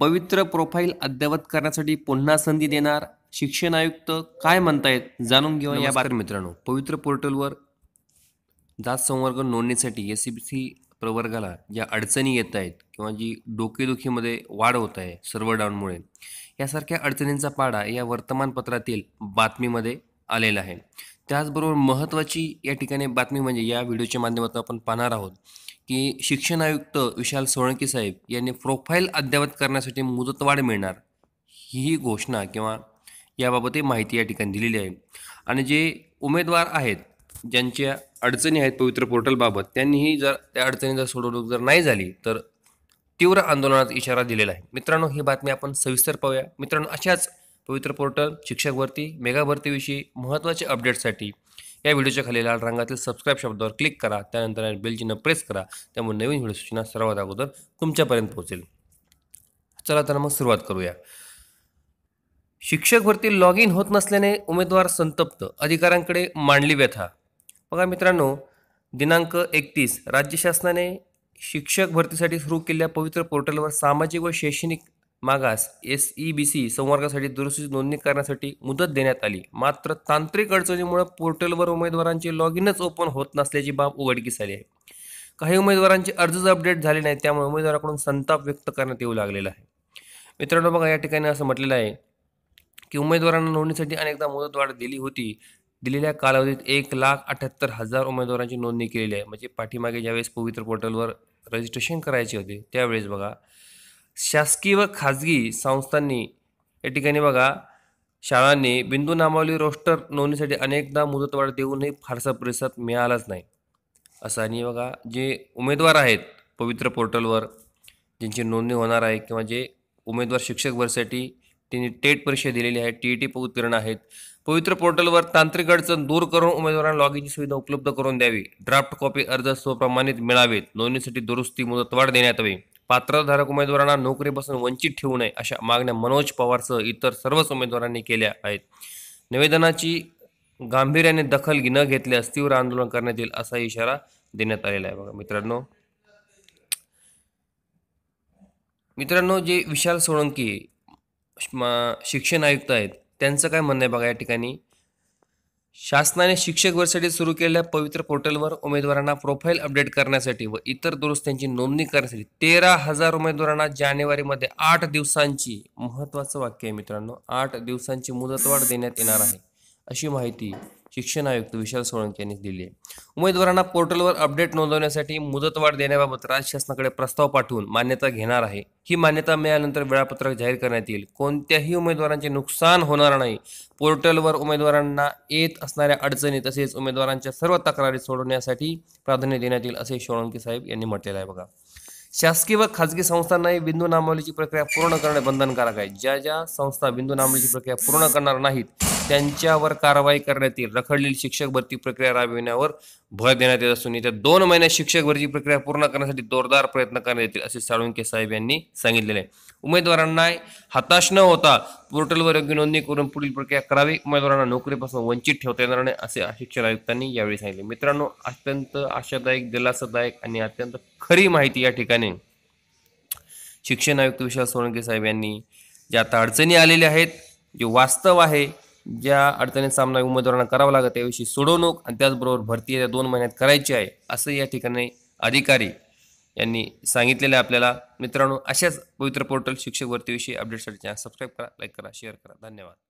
पवित्र प्रोफाईल अद्ययावत करण्यासाठी पुन्हा संधी देणार शिक्षण आयुक्त काय म्हणतायत? जाणून घेऊया या बातमी मित्रांनो. पवित्र पोर्टलवर जात संवर्ग नोंदणीसाठी एस सी बी सी प्रवर्गाला ज्या अडचणी येत आहेत किंवा जी डोकेदुखीमध्ये वाढ होत आहे सर्व्हर डाऊनमुळे यासारख्या अडचणींचा पाडा या वर्तमानपत्रातील बातमीमध्ये आलेला आहे. त्याचबरोबर महत्त्वाची या ठिकाणी बातमी म्हणजे या व्हिडिओच्या माध्यमातून आपण पाहणार आहोत. की शिक्षण आयुक्त विशाल सोळंकी साहेब यांनी प्रोफाईल अद्ययावत करण्यासाठी मुदतवाढ मिळणार ही घोषणा किंवा याबाबतही माहिती या ठिकाणी दिलेली आहे. आणि जे उमेदवार आहेत ज्यांच्या अडचणी आहेत पवित्र पोर्टलबाबत त्यांनीही जर त्या अडचणी जर सोडवणूक जर नाही झाली तर तीव्र आंदोलनाचा इशारा दिलेला आहे. मित्रांनो ही बातमी आपण सविस्तर पाहूया. मित्रांनो अशाच पवित्र पोर्टल शिक्षक भरती मेगा भरतीविषयी महत्त्वाच्या अपडेटसाठी या व्हिडिओच्या खाली लाल रंगातील सबस्क्राईब शब्दावर क्लिक करा त्यानंतर बेलचिन्ह प्रेस करा त्यामुळे नवीन व्हिडिओ सूचना सर्वात अगोदर तुमच्यापर्यंत पोहोचेल. चला तर मग सुरुवात करूया. शिक्षक भरती लॉग इन होत नसल्याने उमेदवार संतप्त अधिकाऱ्यांकडे मांडली व्यथा. बघा मित्रांनो दिनांक एकतीस राज्य शासनाने शिक्षक भरतीसाठी सुरू केलेल्या पवित्र पोर्टलवर सामाजिक व शैक्षणिक मागास एस ई बी सी संवर्गासाठी दुरुस्तीची नोंदणी करण्यासाठी मुदत देण्यात आली. मात्र तांत्रिक अडचणीमुळे पोर्टलवर उमेदवारांचे लॉग इनच ओपन होत नसल्याची बाब उघडकीस आली आहे. काही उमेदवारांचे अर्जच अपडेट झाले नाही त्यामुळे उमेदवाराकडून संताप व्यक्त करण्यात येऊ लागलेला आहे. मित्रांनो बघा या ठिकाणी असं म्हटलेलं आहे की उमेदवारांना नोंदणीसाठी अनेकदा मुदतवाढ दिली होती. दिलेल्या कालावधीत एक लाख अठ्याहत्तर हजार उमेदवारांची नोंदणी केलेली आहे. म्हणजे पाठीमागे ज्यावेळेस पवित्र पोर्टलवर रजिस्ट्रेशन करायचे होते त्यावेळेस बघा शासकीय व खाजगी संस्थांनी या ठिकाणी बघा शाळांनी बिंदू नामावली रोस्टर नोंदणीसाठी अनेकदा मुदतवाढ देऊनही फारसा प्रतिसाद मिळालाच नाही. असं आणि बघा जे उमेदवार आहेत पवित्र पोर्टलवर ज्यांची नोंदणी होणार आहे किंवा जे उमेदवार शिक्षक वर्षासाठी त्यांनी टेट परीक्षा दिलेली आहे टी ई टी उत्तीर्ण आहेत पवित्र पोर्टलवर तांत्रिक अडचण दूर करून उमेदवारांना लॉग इनची सुविधा उपलब्ध करून द्यावी. ड्राफ्ट कॉपी अर्ज स्वप्रमाणित मिळावेत. नोंदणीसाठी दुरुस्ती मुदतवाढ देण्यात यावी. पात्रधारक उमेदवारांना नोकरीपासून वंचित ठेवू नये अशा मागण्या मनोज पवारसह इतर सर्वच उमेदवारांनी केल्या आहेत. निवेदनाची गांभीर्याने दखल न घेतल्यास तीव्र आंदोलन करण्यात येईल असा इशारा देण्यात आलेला आहे. बघा मित्रांनो. मित्रांनो जे विशाल सोळंकी शिक्षण आयुक्त आहेत त्यांचं काय म्हणणं आहे बघा या ठिकाणी? शासनाने शिक्षक वर्षासाठी सुरू केलेल्या पवित्र पोर्टलवर उमेदवारांना प्रोफाईल अपडेट करण्यासाठी व इतर दुरुस्त्यांची नोंदणी करण्यासाठी तेरा हजार उमेदवारांना जानेवारीमध्ये आठ दिवसांची महत्त्वाचं वाक्य आहे मित्रांनो. आठ दिवसांची मुदतवाढ देण्यात येणार आहे. अशी माहिती शिक्षण आयुक्त विशाल सोळंकी यांनी दिली आहे. उमेदवारांना पोर्टलवर अपडेट नोंदवण्यासाठी मुदतवाढ देण्याबाबत राज्य शासनाकडे प्रस्ताव पाठवून मान्यता घेणार आहे. ही मान्यता मिळाल्यानंतर वेळापत्रक जाहीर करण्यात येईल. कोणत्याही उमेदवारांचे नुकसान होणार नाही. पोर्टलवर उमेदवारांना येत असणाऱ्या अडचणी तसेच उमेदवारांच्या सर्व तक्रारी सोडवण्यासाठी प्राधान्य देण्यात येईल असे सोळंकी साहेब यांनी म्हटलेलं आहे बघा. शासकीय व खाजगी संस्थांनाही बिंदू नामावलीची प्रक्रिया पूर्ण करणे बंधनकारक आहे. ज्या ज्या संस्था बिंदू नामावलीची प्रक्रिया पूर्ण करणार नाहीत त्यांच्यावर कारवाई करण्यात येईल. रखडलेली शिक्षक भरती प्रक्रिया राबविण्यावर भर देण्यात येत असून येत्या दोन महिन्यात शिक्षक भरती प्रक्रिया पूर्ण करण्यासाठी जोरदार प्रयत्न करण्यात येतील असे साळुंके साहेब यांनी सांगितलेले आहे. उमेदवारांना हताश न होता पोर्टलवर योग्य नोंदणी करून पुढील प्रक्रिया करावी. उमेदवारांना नोकरीपासून वंचित ठेवता येणार नाही असे शिक्षण आयुक्तांनी यावेळी सांगितले. मित्रांनो अत्यंत आशादायक दिलासादायक आणि अत्यंत खरी माहिती या ठिकाणी शिक्षण आयुक्त विशाल सोळंके साहेब यांनी ज्या आता अडचणी आलेल्या आहेत जे वास्तव आहे ज्या अडचणीत सामना उमेदवारांना करावा लागत त्याविषयी सोडवणूक आणि त्याचबरोबर भरती या दोन महिन्यात करायची आहे असं या ठिकाणी अधिकारी यांनी सांगितलेलं आहे आपल्याला. मित्रांनो अशाच पवित्र पोर्टल शिक्षक भरतीविषयी अपडेटसाठी सबस्क्राईब करा लाईक करा शेअर करा. धन्यवाद.